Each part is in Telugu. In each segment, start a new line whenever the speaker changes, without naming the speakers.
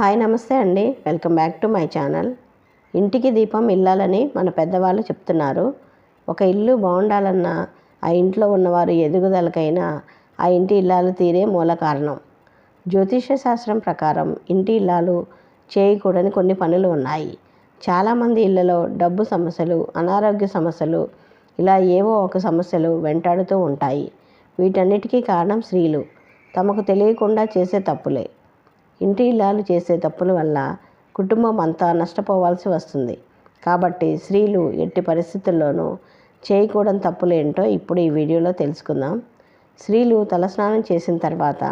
హాయ్ నమస్తే అండి. Welcome back to my channel. ఇంటికి దీపం ఇల్లాలని మన పెద్దవాళ్ళు చెప్తున్నారు. ఒక ఇల్లు బాగుండాలన్నా ఆ ఇంట్లో ఉన్నవారు ఎదుగుదలకైనా ఆ ఇంటి ఇల్లాలు తీరే మూల కారణం. జ్యోతిష శాస్త్రం ప్రకారం ఇంటి ఇల్లాలు చేయకూడని కొన్ని పనులు ఉన్నాయి. చాలామంది ఇళ్ళలో డబ్బు సమస్యలు అనారోగ్య సమస్యలు ఇలా ఏవో ఒక సమస్యలు వెంటాడుతూ ఉంటాయి. వీటన్నిటికీ కారణం స్త్రీలు. తమకు తెలియకుండా చేసే తప్పులే. ఇంటి ఇల్లాలు చేసే తప్పుల వల్ల కుటుంబం అంతా నష్టపోవాల్సి వస్తుంది. కాబట్టి స్త్రీలు ఎట్టి పరిస్థితుల్లోనూ చేయకూడని తప్పులు ఏంటో ఇప్పుడు ఈ వీడియోలో తెలుసుకుందాం. స్త్రీలు తలస్నానం చేసిన తర్వాత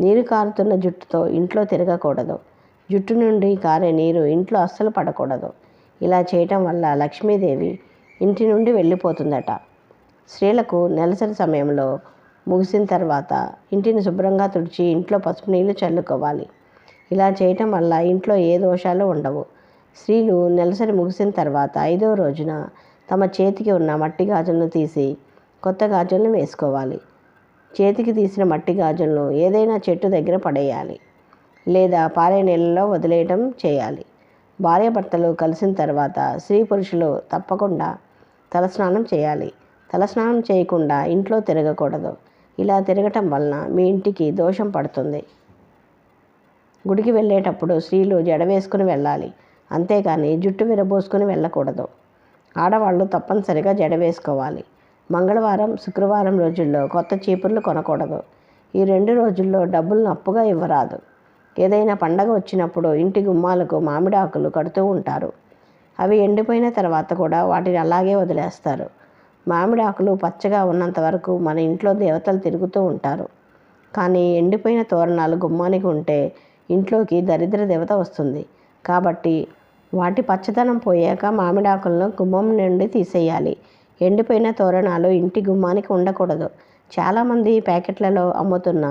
నీరు కారుతున్న జుట్టుతో ఇంట్లో తిరగకూడదు. జుట్టు నుండి కారే నీరు ఇంట్లో అస్సలు పడకూడదు. ఇలా చేయటం వల్ల లక్ష్మీదేవి ఇంటి నుండి వెళ్ళిపోతుందట. స్త్రీలకు నెలసరి సమయంలో ముగిసిన తర్వాత ఇంటిని శుభ్రంగా తుడిచి ఇంట్లో పసుపు నీళ్ళు చల్లుకోవాలి. ఇలా చేయటం వల్ల ఇంట్లో ఏ దోషాలు ఉండవు. స్త్రీలు నెలసరి ముగిసిన తర్వాత ఐదో రోజున తమ చేతికి ఉన్న మట్టి గాజులను తీసి కొత్త గాజులను వేసుకోవాలి. చేతికి తీసిన మట్టి గాజులను ఏదైనా చెట్టు దగ్గర పడేయాలి లేదా పారే నీళ్ళలో వదిలేయటం చేయాలి. భార్యాభర్తలు కలిసిన తర్వాత స్త్రీ పురుషులు తప్పకుండా తలస్నానం చేయాలి. తలస్నానం చేయకుండా ఇంట్లో తిరగకూడదు. ఇలా తిరగటం వలన మీ ఇంటికి దోషం పడుతుంది. గుడికి వెళ్ళేటప్పుడు స్త్రీలు జడ వేసుకుని వెళ్ళాలి. అంతేకాని జుట్టు విరబోసుకుని వెళ్ళకూడదు. ఆడవాళ్ళు తప్పనిసరిగా జడ వేసుకోవాలి. మంగళవారం శుక్రవారం రోజుల్లో కొత్త చీపుర్లు కొనకూడదు. ఈ రెండు రోజుల్లో డబ్బులను అప్పుగా ఇవ్వరాదు. ఏదైనా పండగ వచ్చినప్పుడు ఇంటి గుమ్మాలకు మామిడాకులు కడుతూ ఉంటారు. అవి ఎండిపోయిన తర్వాత కూడా వాటిని అలాగే వదిలేస్తారు. మామిడి ఆకులు పచ్చగా ఉన్నంత వరకు మన ఇంట్లో దేవతలు తిరుగుతూ ఉంటారు. కానీ ఎండిపోయిన తోరణాలు గుమ్మానికి ఉంటే ఇంట్లోకి దరిద్ర దేవత వస్తుంది. కాబట్టి వాటి పచ్చదనం పోయాక మామిడాకులను గుమ్మం నుండి తీసేయాలి. ఎండిపోయిన తోరణాలు ఇంటి గుమ్మానికి ఉండకూడదు. చాలామంది ప్యాకెట్లలో అమ్ముతున్న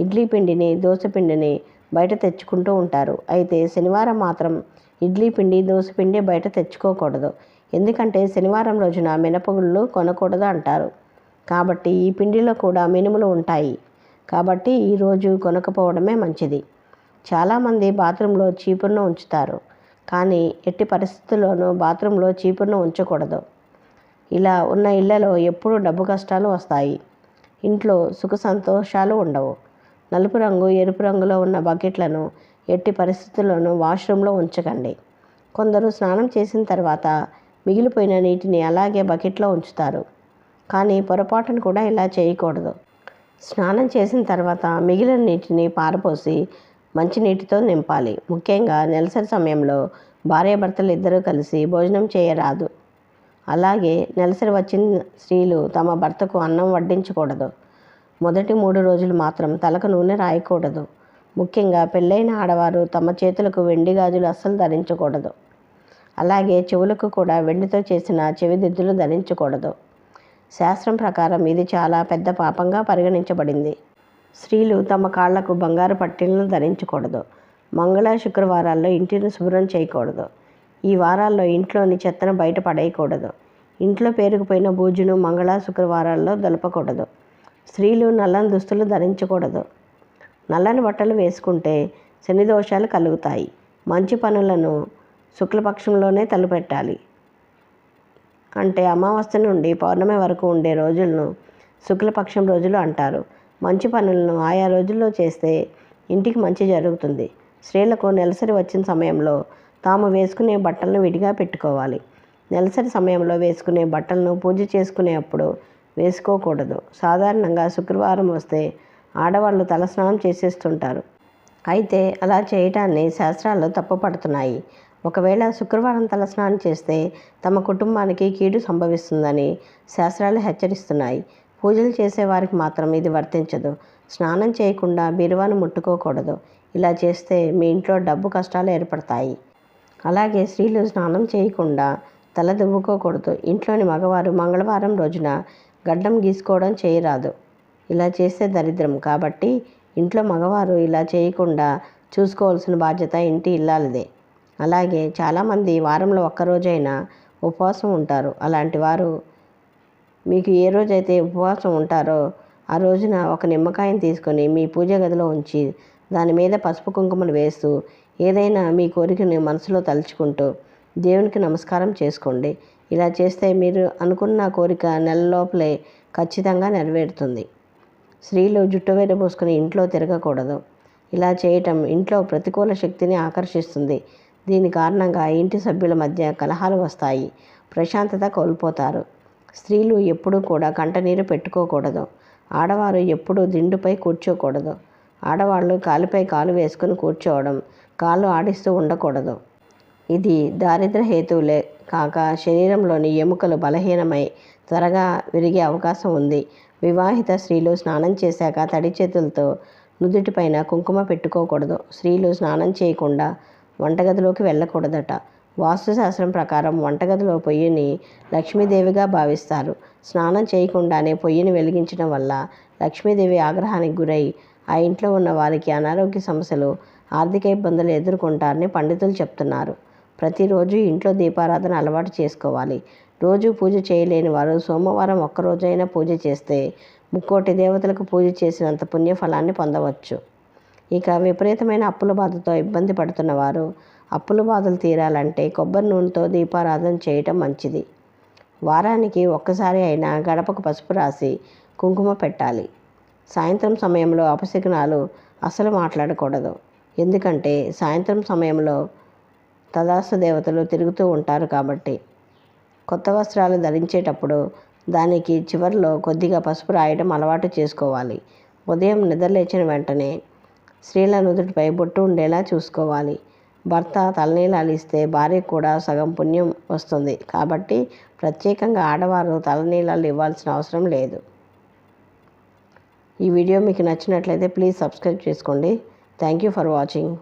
ఇడ్లీ పిండిని దోశ పిండిని బయట తెచ్చుకుంటూ ఉంటారు. అయితే శనివారం మాత్రం ఇడ్లీ పిండి దోశ పిండి బయట తెచ్చుకోకూడదు. ఎందుకంటే శనివారం రోజున మినపగుళ్ళు కొనకూడదు అంటారు. కాబట్టి ఈ పిండిలో కూడా మినుములు ఉంటాయి. కాబట్టి ఈరోజు కొనకపోవడమే మంచిది. చాలామంది బాత్రూంలో చీపురును ఉంచుతారు. కానీ ఎట్టి పరిస్థితుల్లోనూ బాత్రూంలో చీపురును ఉంచకూడదు. ఇలా ఉన్న ఇళ్ళలో ఎప్పుడూ డబ్బు కష్టాలు వస్తాయి. ఇంట్లో సుఖ సంతోషాలు ఉండవు. నలుపు రంగు ఎరుపు రంగులో ఉన్న బకెట్లను ఎట్టి పరిస్థితుల్లోనూ వాష్రూమ్లో ఉంచకండి. కొందరు స్నానం చేసిన తర్వాత మిగిలిపోయిన నీటిని అలాగే బకెట్లో ఉంచుతారు. కానీ పొరపాటును కూడా ఇలా చేయకూడదు. స్నానం చేసిన తర్వాత మిగిలిన నీటిని పారపోసి మంచినీటితో నింపాలి. ముఖ్యంగా నెలసరి సమయంలో భార్యాభర్తలు ఇద్దరూ కలిసి భోజనం చేయరాదు. అలాగే నెలసరి వచ్చిన స్త్రీలు తమ భర్తకు అన్నం వడ్డించకూడదు. మొదటి మూడు రోజులు మాత్రం తలకు నూనె రాయకూడదు. ముఖ్యంగా పెళ్ళైన ఆడవారు తమ చేతులకు వెండి గాజులు అస్సలు ధరించకూడదు. అలాగే చెవులకు కూడా వెండితో చేసిన చెవిదిద్దులు ధరించకూడదు. శాస్త్రం ప్రకారం ఇది చాలా పెద్ద పాపంగా పరిగణించబడింది. స్త్రీలు తమ కాళ్ళకు బంగారు పట్టీలను ధరించకూడదు. మంగళ శుక్రవారాల్లో ఇంటిని శుభ్రం చేయకూడదు. ఈ వారాల్లో ఇంట్లోని చెత్తను బయట పడేయకూడదు. ఇంట్లో పేరుకుపోయిన బూజును మంగళ శుక్రవారాల్లో దొలపకూడదు. స్త్రీలు నల్లని దుస్తులు ధరించకూడదు. నల్లని బట్టలు వేసుకుంటే శని దోషాలు కలుగుతాయి. మంచి పనులను శుక్లపక్షంలోనే తలపెట్టాలి. అంటే అమావాస్య నుండి పౌర్ణమి వరకు ఉండే రోజులను శుక్లపక్షం రోజులు అంటారు. మంచి పనులను ఆయా రోజుల్లో చేస్తే ఇంటికి మంచి జరుగుతుంది. స్త్రీలకు నెలసరి వచ్చిన సమయంలో తాము వేసుకునే బట్టలను విడిగా పెట్టుకోవాలి. నెలసరి సమయంలో వేసుకునే బట్టలను పూజ చేసుకునేప్పుడు వేసుకోకూడదు. సాధారణంగా శుక్రవారం వస్తే ఆడవాళ్ళు తలస్నానం చేసేస్తుంటారు. అయితే అలా చేయటాన్ని శాస్త్రాలు తప్పుపడుతున్నాయి ఒకవేళ శుక్రవారం తలస్నానం చేస్తే తమ కుటుంబానికి కీడు సంభవిస్తుందని శాస్త్రాలు హెచ్చరిస్తున్నాయి. పూజలు చేసేవారికి మాత్రం ఇది వర్తించదు. స్నానం చేయకుండా బీరువాను ముట్టుకోకూడదు. ఇలా చేస్తే మీ ఇంట్లో డబ్బు కష్టాలు ఏర్పడతాయి. అలాగే స్త్రీలు స్నానం చేయకుండా తల దువ్వుకోకూడదు. ఇంట్లోని మగవారు మంగళవారం రోజున గడ్డం గీసుకోవడం చేయరాదు. ఇలా చేస్తే దరిద్రం. కాబట్టి ఇంట్లో మగవారు ఇలా చేయకుండా చూసుకోవాల్సిన బాధ్యత ఇంటి ఇల్లాలదే. అలాగే చాలామంది వారంలో ఒక్కరోజైనా ఉపవాసం ఉంటారు. అలాంటి వారు మీకు ఏ రోజైతే ఉపవాసం ఉంటారో ఆ రోజున ఒక నిమ్మకాయని తీసుకొని మీ పూజ గదిలో ఉంచి దాని మీద పసుపు కుంకుమలు వేస్తూ ఏదైనా మీ కోరికను మనసులో తలుచుకుంటూ దేవునికి నమస్కారం చేసుకోండి. ఇలా చేస్తే మీరు అనుకున్న కోరిక నెల లోపలే ఖచ్చితంగా నెరవేరుతుంది. స్త్రీలు జుట్టు వేరబోసుకుని ఇంట్లో తిరగకూడదు. ఇలా చేయటం ఇంట్లో ప్రతికూల శక్తిని ఆకర్షిస్తుంది. దీని కారణంగా ఇంటి సభ్యుల మధ్య కలహాలు వస్తాయి. ప్రశాంతత కోల్పోతారు. స్త్రీలు ఎప్పుడూ కూడా కంటనీరు పెట్టుకోకూడదు. ఆడవారు ఎప్పుడూ దిండుపై కూర్చోకూడదు. ఆడవాళ్ళు కాలుపై కాలు వేసుకుని కూర్చోవడం కాళ్ళు ఆడిస్తూ ఉండకూడదు. ఇది దారిద్ర హేతువులే కాక శరీరంలోని ఎముకలు బలహీనమై త్వరగా విరిగే అవకాశం ఉంది. వివాహిత స్త్రీలు స్నానం చేశాక తడి చేతులతో నుదుటిపైన కుంకుమ పెట్టుకోకూడదు. స్త్రీలు స్నానం చేయకుండా వంటగదిలోకి వెళ్ళకూడదట. వాస్తుశాస్త్రం ప్రకారం వంటగదిలో పొయ్యిని లక్ష్మీదేవిగా భావిస్తారు. స్నానం చేయకుండానే పొయ్యిని వెలిగించడం వల్ల లక్ష్మీదేవి ఆగ్రహానికి గురై ఆ ఇంట్లో ఉన్న వారికి అనారోగ్య సమస్యలు ఆర్థిక ఇబ్బందులు ఎదుర్కొంటారని పండితులు చెప్తున్నారు. ప్రతిరోజు ఇంట్లో దీపారాధన అలవాటు చేసుకోవాలి. రోజు పూజ చేయలేని వారు సోమవారం ఒక్కరోజైనా పూజ చేస్తే ముక్కోటి దేవతలకు పూజ చేసినంత పుణ్యఫలాన్ని పొందవచ్చు. ఇక విపరీతమైన అప్పుల బాధతో ఇబ్బంది పడుతున్న వారు అప్పుల బాధలు తీరాలంటే కొబ్బరి నూనెతో దీపారాధన చేయటం మంచిది. వారానికి ఒక్కసారి అయినా గడపకు పసుపు రాసి కుంకుమ పెట్టాలి. సాయంత్రం సమయంలో అపశకునాలు అసలు మాట్లాడకూడదు. ఎందుకంటే సాయంత్రం సమయంలో తదాస్తు దేవతలు తిరుగుతూ ఉంటారు కాబట్టి. కొత్త వస్త్రాలు ధరించేటప్పుడు దానికి చివరిలో కొద్దిగా పసుపు రాయడం అలవాటు చేసుకోవాలి. ఉదయం నిద్రలేచిన వెంటనే స్త్రీల నుదుటిపై బొట్టు ఉండేలా చూసుకోవాలి. భర్త తలనీలాలు ఇస్తే భార్యకు కూడా సగం పుణ్యం వస్తుంది. కాబట్టి ప్రత్యేకంగా ఆడవారు తలనీలాలు ఇవ్వాల్సిన అవసరం లేదు. ఈ వీడియో మీకు నచ్చినట్లయితే ప్లీజ్ సబ్స్క్రైబ్ చేసుకోండి. Thank you for watching.